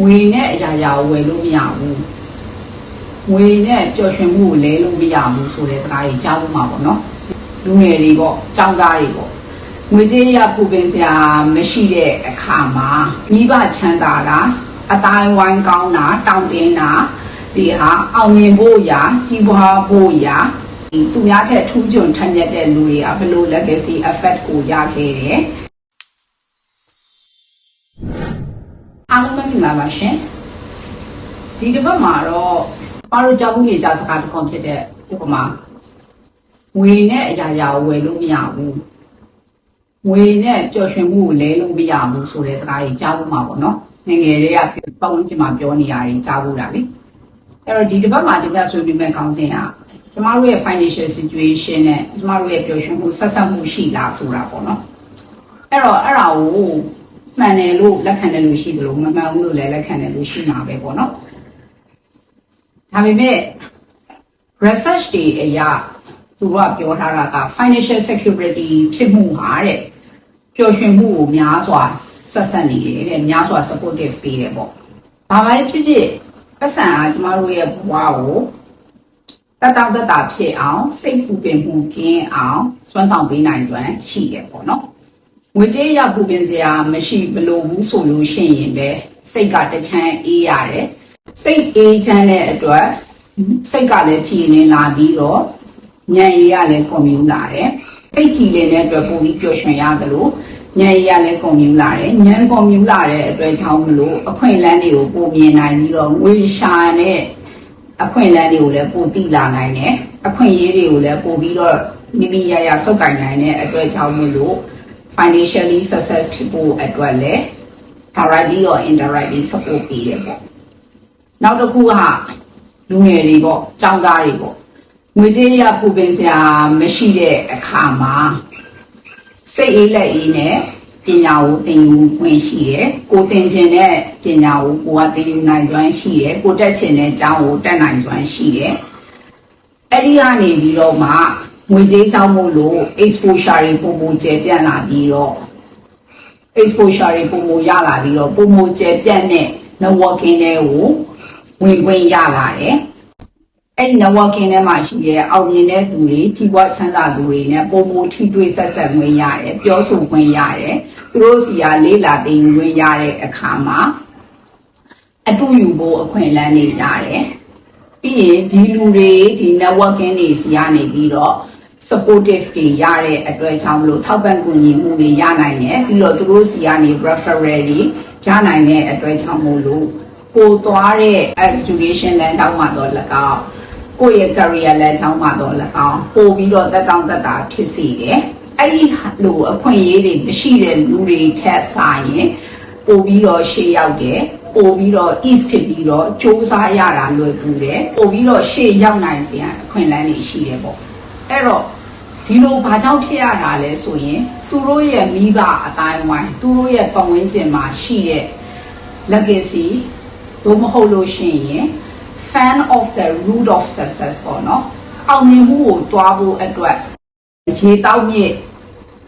ငွေနဲ့အရာရာကိုဝယ်လို့မရဘူးငွေနဲ့ပျော်ရွှင်မှုကိုလဲလို့မရဘူးဆိုတဲ့စကားကြီးကြားဖို့မှာပေါ့နော်လူငယ်တွေပေါ့ចောင်းသားတွေပေါ့ငွေကြေးရပူပင်စရာမရှိတဲ့အခါမှာမိဘချမ်းသာတာအတိုင်းဝိုင်းကောင်းတာတောင်းတင်းတာဒီဟာအောင်မြင်ဖို့ရာကြီးပွားဖို့ရာဒီသူများထက်ထူးချွန်ထက်မြက်တဲ့လူတွေကဘယ်လို legacy effect ကိုရခဲ့တယ် အားလုံးပဲမင်္ဂလာပါရှင်ဒီတစ်ပတ်မှာတော့ပါတို့ကြောက်မှုနေကြစကားတစ်ခုဖြစ်တဲ့ဥပမာငွေနဲ့အရာရာကိုဝယ်လို့မရဘူးငွေနဲ့ပျော်ရွှင်မှုကိုလဲလို့မရဘူးဆိုတဲ့စကားကြီးကြားဖို့မှာပေါ့နော်ငယ်ငယ်လေးကပတ်ဝန်းကျင်မှာပြောနေရတယ်ကြားဖို့တာလေအဲ့တော့ဒီတစ်ပတ်မှာဒီဘက်ဆွေးနွေးမဲ့ခေါင်းစဉ်ကကျမတို့ရဲ့ financial situation နဲ့ကျမတို့ရဲ့ပျော်ရွှင်မှုဆက်ဆက်မှုရှိလားဆိုတာပေါ့နော်အဲ့တော့အဲ့ဒါကို မှန်တယ်လို့လက်ခံတယ်လို့ရှိတယ်လို့မမှန်ဘူးလို့လည်းလက်ခံတယ်လို့ရှိမှာပဲပေါ့နော်ဒါပေမဲ့ research တွေအရသူကပြောထားတာက financial security ဖြစ်မှုဟာတဲ့ပျော်ရွှင်မှုကိုများစွာဆက်ဆက်နေတယ်တဲ့များစွာ supportive ပေးတယ်ပေါ့ဘာပဲဖြစ်ဖြစ်ပတ်စံကကျမတို့ရဲ့ဘဝကိုတတ်တောက်တတ်တာဖြစ်အောင်စိတ်ပူပင်မှုကင်းအောင်စွမ်းဆောင်ပေးနိုင်စွမ်းရှိတယ်ပေါ့နော် ငွေကြေးရပူပင်စရာမရှိဘလို့ဘူးဆိုလို့ရှိရင်ပဲစိတ်ကတချမ်းအေးရတယ်စိတ်အေးချမ်းတဲ့အတွက်စိတ်ကလည်းကြည်လင်လာပြီးတော့ဉာဏ်ရည်ကလည်းကွန်မြူလာတယ်စိတ်ကြည်လင်တဲ့အတွက်ပုံပြီးပျော်ရွှင်ရတယ်လို့ဉာဏ်ရည်ကလည်းကွန်မြူလာတယ်ဉာဏ်ကွန်မြူလာတဲ့အတွက်ကြောင့်မလို့အခွင့်အလမ်းတွေကိုပုံမြင်နိုင်ပြီးတော့ငွေရှာတဲ့အခွင့်အလမ်းတွေကိုလည်းပိုတိလာနိုင်တယ်အခွင့်အရေးတွေကိုလည်းပိုပြီးတော့မိမိရရစုပ်ကိုင်နိုင်တဲ့အတွက်ကြောင့်မလို့ financially success ဖြစ်ဖို့အတွက်လည်း directly or indirectly support ပေးတယ်ပေါ့နောက်တစ်ခုကလူငယ်တွေပေါ့ចောင်းသားတွေပေါ့ငွေကြေးရပူပင်စရာမရှိတဲ့အခါမှာစိတ်အေးလက်အေးနဲ့ပညာကိုသင်ယူခွင့်ရှိတယ်ကိုသင်ခြင်းတဲ့ပညာကိုကိုကသင်ယူနိုင်စွမ်းရှိတယ်ကိုတက်ခြင်းတဲ့ကျောင်းကိုတက်နိုင်စွမ်းရှိတယ်အဲ့ဒီကနေပြီးတော့မှ ငွေကြေးကြောင့်မို့လို့ exposure တွေပုံပုံကျယ်ပြန့်လာပြီးတော့ exposure တွေပုံပုံရလာပြီးတော့ပုံပုံကျယ်ပြန့်တဲ့ networking တွေကိုဝင်ခွင့်ရလာတယ်အဲ့ဒီ networking ထဲမှာရှိတဲ့အောင်မြင်တဲ့သူတွေကြီးပွားချမ်းသာသူတွေနဲ့ပုံပုံထိတွေ့ဆက်ဆက်ခွင့်ရတယ်ပြောဆိုခွင့်ရတယ်သူတို့စီကလေးလာတင်ခွင့်ရတဲ့အခါမှာအတူယူဖို့အခွင့်အလမ်းတွေရတယ်ပြီးရင်ဒီလူတွေဒီ networking တွေစီကနေပြီးတော့ supportive တွေရတဲ့အတွက်ကြောင့်မလို့ထောက်ပံ့ကူညီမှုတွေရနိုင်တယ်ပြီးတော့သူတို့စီကနေ referral တွေရနိုင်တဲ့အတွက်ကြောင့်မို့လို့ပိုသွားတဲ့ education လမ်းကြောင်းမှာတော့၎င်းကိုယ့်ရဲ့ career လမ်းကြောင်းမှာတော့၎င်းပို့ပြီးတော့တက်တောင့်တက်တာဖြစ်စေတယ်အဲ့ဒီလိုအခွင့်အရေးတွေမရှိတဲ့လူတွေထက်ဆိုင်ရင်ပို့ပြီးတော့ရှေ့ရောက်တယ်ပို့ပြီးတော့ east ဖြစ်ပြီးတော့စ조사ရတာလွယ်ကူတယ်ပို့ပြီးတော့ရှေ့ရောက်နိုင်စရာအခွင့်အလမ်းတွေရှိတယ်ပေါ့ အဲ့တော့ဒီလိုဘာကြောင့်ဖြစ်ရတာလဲဆိုရင်သူတို့ရဲ့မိဘအတိုင်းဝိုင်းသူတို့ရဲ့ပတ်ဝန်းကျင်မှာရှိတဲ့ legacy တို့မဟုတ်လို့ရှိရင် fan of the root of success ပေါ့နော်အောင်မြင်မှုကိုတွားဖို့အတွက်ရေတောက်မြစ်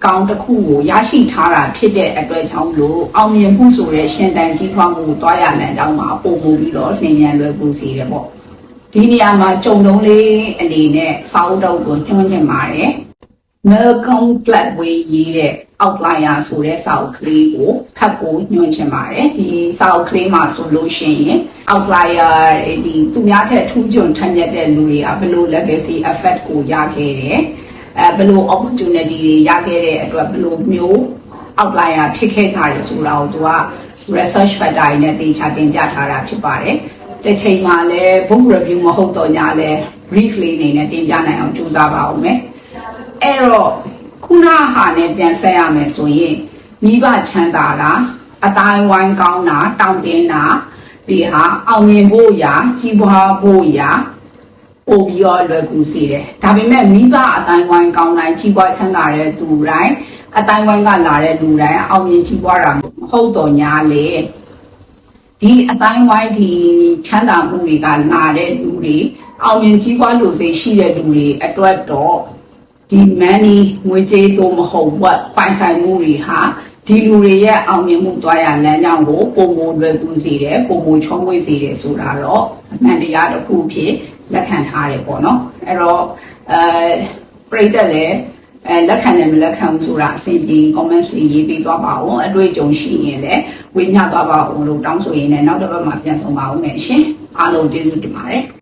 ကောင်းတစ်ခုကိုရရှိထားတာဖြစ်တဲ့အတွက်ကြောင့်လို့အောင်မြင်မှုဆိုတဲ့ရှင်တန်ကြီးထွားမှုကိုတွားရလမ်းကြောင်းမှာပုံမှုပြီးတော့လျင်မြန်လွယ်ကူစေတယ်ပေါ့ ဒီနေရာမှာကြုံတုံးလေးအနေနဲ့စာအုပ်တော့ကိုညွှန်းချင်ပါတယ် Malcolm Gladwell ရေးတဲ့ outlier ဆိုတဲ့စာအုပ်ကလေးကိုဖတ်ဖို့ညွှန်ချင်ပါတယ်ဒီစာအုပ်ကလေးမှာဆိုလို့ရှိရင် outlier ဒီသူများထက်ထူးချွန်ထက်မြက်တဲ့လူတွေကဘယ်လို legacy effect ကိုရခဲ့တယ်အဲဘယ်လို opportunity တွေရခဲ့တဲ့အတွက်ဘယ်လိုမျိုး outlier ဖြစ်ခဲ့ကြတယ်ဆိုတာကိုသူက research factor တွေနဲ့တေချာတင်ပြထားတာဖြစ်ပါတယ် တစ်ချိန်မှာလည်း book review မဟုတ်တော့ညာလဲ brief လေးအနေနဲ့တင်ပြနိုင်အောင်ကြိုးစားပါဦးမယ်အဲ့တော့ခုနဟာနဲ့ပြန်ဆက်ရမယ်ဆိုရင်မိဘချမ်းသာတာအတိုင်းဝိုင်းကောင်းတာတောင်းတင်းတာဒီဟာအောင်မြင်ဖို့ရာကြီးပွားဖို့ရာပို့ပြီးတော့လွယ်ကူစေတယ်ဒါပေမဲ့မိဘအတိုင်းဝိုင်းကောင်းတိုင်းကြီးပွားချမ်းသာတဲ့သူတိုင်းအတိုင်းဝိုင်းကလာတဲ့လူတိုင်းအောင်မြင်ကြီးပွားတာမဟုတ်တော့ညာလေ ဒီအတိုင်းဝိုင်းဒီချမ်းသာမှုတွေကလာတဲ့လူတွေအောင်မြင်ကြီးပွားလို့စိတ်ရှိတဲ့လူတွေအတွက်တော့ဒီ money ငွေကြေးသို့မဟုတ် what ပိုင်ဆိုင်မှုတွေဟာဒီလူတွေရဲ့အောင်မြင်မှုတွားရလမ်းကြောင်းကိုပုံမလွယ်ကူစေတယ်ပုံမချုံးဝေးစေတယ်ဆိုတာတော့အမှန်တရားတစ်ခုဖြစ်လက်ခံထားတယ်ပေါ့နော်အဲ့တော့အဲပြိတ္တလည်း အဲလက်ခံတယ်မလက်ခံဘူးဆိုတာအစဉ်ပြေ comments လေးရေးပေးသွားပါဦးအတွေ့အကြုံရှိရင်လည်းဝေမျှသွားပါဦးလို့တောင်းဆိုရင်းနဲ့နောက်တစ်ပတ်မှာပြန်ဆောင်ပါဦးမယ်ရှင်အားလုံးကျေးဇူးတင်ပါတယ်